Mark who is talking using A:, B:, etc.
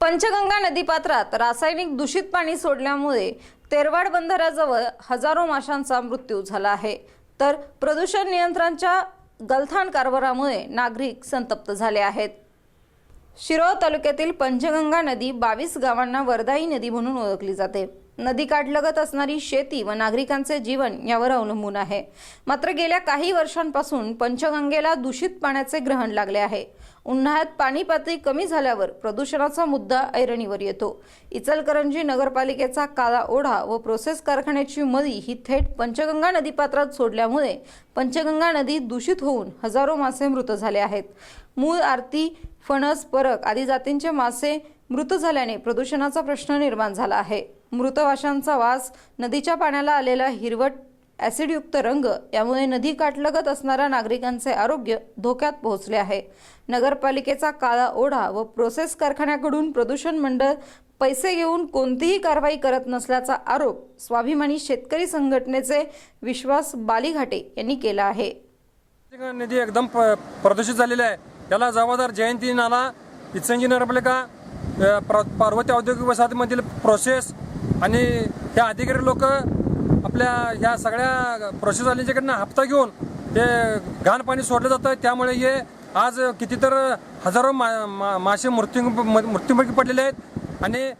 A: पंचगंगा नदीपात्रात रासायनिक दूषित पाणी सोडल्यामुळे तेरवाड बंधाऱ्याजवळ हजारो माशांचा मृत्यू झाला आहे. तर प्रदूषण नियंत्रणच्या गलथान कारभारामुळे नागरिक संतप्त झाले आहेत. शिरोळ तालुक्यातील पंचगंगा नदी बावीस गावांना वरदाई नदी म्हणून ओळखली जाते. नदीकाठलगत असणारी शेती व नागरिकांचे जीवन यावर अवलंबून आहे. मात्र गेल्या काही वर्षांपासून पंचगंगेला दूषित पाण्याचे ग्रहण लागले आहे. उन्हाळ्यात पाणी पातळी कमी झाल्यावर प्रदूषणाचा मुद्दा ऐरणीवर येतो. इचलकरंजी नगरपालिकेचा काळा ओढा व प्रोसेस कारखान्याची मळी ही थेट पंचगंगा नदीपात्रात सोडल्यामुळे पंचगंगा नदी दूषित होऊन हजारो मासे मृत झाले आहेत. मूळ आरती फणस परक आदी जातींचे मासे मृत झाल्याने प्रदूषणाचा प्रश्न निर्माण झाला आहे. मृत वाशांचा वास नदीच्या पाण्याला आलेला हिरवट ॲसिडयुक्त रंग यामुळे नदी काठलगत असणाऱ्या नागरिकांचे आरोग्य धोक्यात पोहोचले आहे. नगरपालिकेचा काळा ओढा व प्रोसेस कारखान्याकडून प्रदूषण मंडळ पैसे घेऊन कोणतीही कारवाई करत नसल्याचा आरोप स्वाभिमानी शेतकरी संघटनेचे विश्वास बालीघाटे यांनी केला आहे.
B: नदी एकदम प- प्रदूषित झालेली आहे. याला जबाबदार जयंती नाला इचंजी नगरपालिका प्र- पार्वती औद्योगिक वसाहतीमधील प्रोसेस आणि हे अधिकारी लोक आपल्या ह्या सगळ्या प्रोसेसवाल्यांच्याकडनं हप्ता घेऊन ते घाण पाणी सोडलं जातं. त्यामुळे हे आज कितीतर हजारो मा मा- मासे मृत्यू मृत्युमुखी पडलेले आहेत. आणि